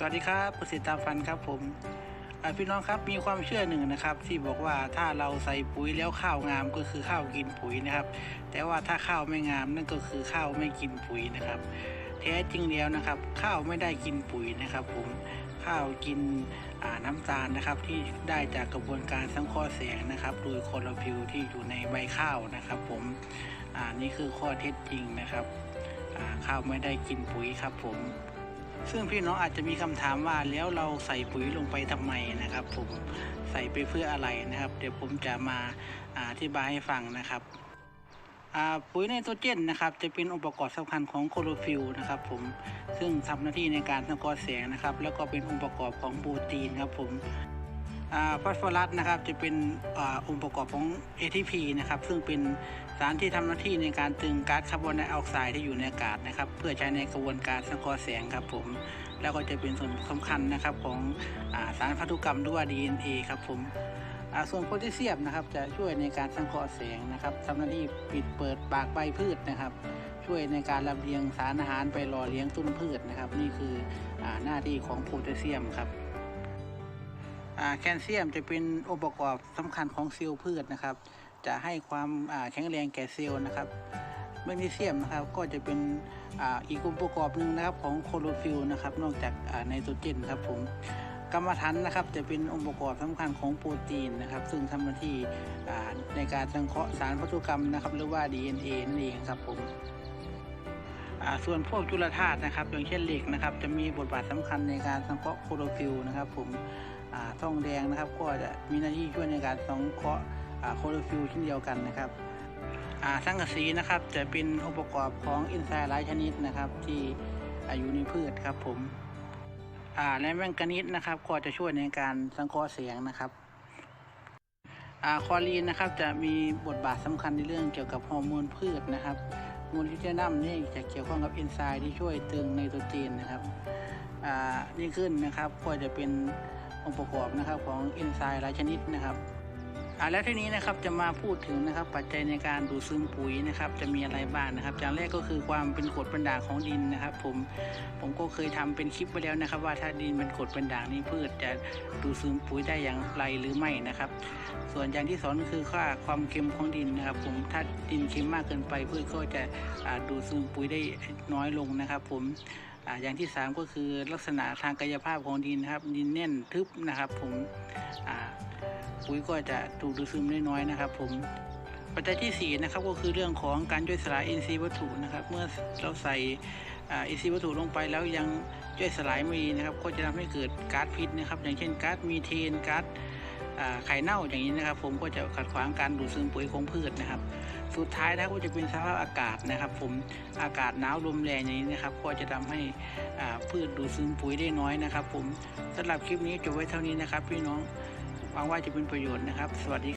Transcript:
สวัสดีครับเกษตรตามฟันครับผมอ่าพี่น้องครับมีความเชื่อหนึ่งนะครับ ที่บอกว่าถ้าเราใส่ปุ๋ยแล้วข้าวงามก็คือข้าวกินปุ๋ยนะครับ แต่ว่าถ้าข้าวไม่งามนั่นก็คือข้าวไม่กินปุ๋ยนะครับ แท้จริงแล้วนะครับ ข้าวไม่ได้กินปุ๋ยนะครับ ผมข้าวกินน้ำตาลนะครับ ที่ได้จากกระบวนการสังเคราะห์แสงนะครับ โดยคลอโรฟิลที่อยู่ในใบข้าวนะครับ ผมอ่านี่คือข้อเท็จจริงนะครับข้าวไม่ได้กินปุ๋ยครับผม ซึ่งพี่น้องอาจจะมีคำถามว่าแล้วเราใส่ปุ๋ยลงไปทำไมนะครับ ผมใส่ไปเพื่ออะไรนะครับ เดี๋ยวผมจะมาอธิบายให้ฟังนะครับปุ๋ยไนโตรเจนนะครับจะเป็นองค์ประกอบสำคัญของโคโรฟิลนะครับผมซึ่งทำหน้าที่ในการสังเคราะห์แสงนะครับ แล้วก็เป็นองค์ประกอบของโปรตีนครับผม ฟอสฟอรัสนะครับจะเป็นอองค์ประกอบของ ATP นะครับซึ่งเป็นสารที่ทำหน้าที่ในการตึงก๊าซคาร์บอนไดออกไซด์ที่อยู่ในอากาศนะครับเพื่อใช้ในกระบวนการสังเคราะห์แสงครับผมแล้วก็จะเป็นส่วนสำคัญนะครับของอาสารพันธุกรรมหรือว่า DNA ครับผมส่วนโพแทสเซียมนะครับจะช่วยในการสังเคราะห์แสงนะครับทำหน้าที่ปิดเปิดปากใบพืชนะครับ ช่วยในการลำเลียงสารอาหารไปหล่อเลี้ยงต้นพืชนะครับ นี่คืออหน้าที่ของโพแทสเซียมครับ แคลเซียมจะเป็นองค์ประกอบสำคัญของเซลล์พืชนะครับ จะให้ความแข็งแรงแก่เซลล์นะครับแมกนีเซียมนะครับก็จะเป็นอ,อีกองค์ประกอบหนึ่งนะครับของโคลอโรฟิลล์นะครับ นอกจากไนโตรเจนครับผมกรรมฐานนะครับจะเป็นองค์ประกอบสำคัญของโปรตีนนะครับ ซึ่งทำหน้าที่ในการสังเคราะห์สารพันธุกรรมนะครับ หรือว่า DNA นั่นเองครับผม ส่วนพวกจุลธาตุนะครับ อย่างเช่นเหล็กนะครับ จะมีบทบาทสำคัญในการสังเคราะห์โคโรฟิลล์นะครับ ผมอ่องแดงนะครับ ก็จะมีหน้าที่ช่วยในการสังเคราะห์โคโรฟิลล์เช่นเดียวกันนะครับอ่าสังกะสีนะครับจะเป็นองค์ประกอบของอินทรีย์หลายชนิดนะครับที่อายู่ในพืชครับผมและแมงกานีสนะครับก็จะช่วยในการสังเคราะห์เสียงนะครับอคอลีนนะครับจะมีบทบาทสำคัญในเรื่องเกี่ยวกับฮอร์โมนพืชนะครับ มลิเจนัมนี่จะเกี่ยวข้องกับเอนไซม์ที่ช่วยตึงไนโตรเจนนะครับยิ่งขึ้นนะครับก็จะเป็นองค์ประกอบนะครับของเอนไซม์หลายชนิดนะครับ อ่าแล้วที่นี้นะครับจะมาพูดถึงนะครับปัจจัยในการดูดซึมปุ๋ยนะครับจะมีอะไรบ้างนะครับอย่างแรกก็คือความเป็นกรดเป็นด่างของดินนะครับ ผมผมก็เคยทำเป็นคลิปไว้แล้วนะครับ ว่าถ้าดินเป็นกรดเป็นด่างนี่พืชจะดูดซึมปุ๋ยได้อย่างไรหรือไม่นะครับ ส่วนอย่างที่สองก็คือค่าความเค็มของดินนะครับ ผมถ้าดินเค็มมากเกินไปพืชก็จะดูดซึมปุ๋ยได้น้อยลงนะครับ ผมอ่าอย่างที่สามก็คือลักษณะทางกายภาพของดินนะครับ ดินแน่นทึบนะครับ ผมอ่า ปุ๋ยก็จะถูกดูดซึมได้น้อยนะครับ ผมปัจจัยที่สี่นะครับก็คือเรื่องของการย่อยสลายอินทรีย์วัตถุนะครับ เมื่อเราใส่อินทรีย์วัตถุลงไปแล้วยังย่อยสลายไม่ดีนะครับ ก็จะทำให้เกิดก๊าซพิษนะครับ อย่างเช่นก๊าซมีเทนก๊าซไข่เน่าอย่างนี้นะครับ ผมก็จะขัดขวางการดูดซึมปุ๋ยของพืชนะครับ สุดท้ายนะก็จะเป็นสภาพอากาศนะครับ ผมอากาศหนาวลมแรงอย่างนี้นะครับ ก็จะทำให้พืชดูดซึมปุ๋ยได้น้อยนะครับ ผมสำหรับคลิปนี้จบไว้เท่านี้นะครับ พี่น้อง หวังว่าจะเป็นประโยชน์นะครับ สวัสดี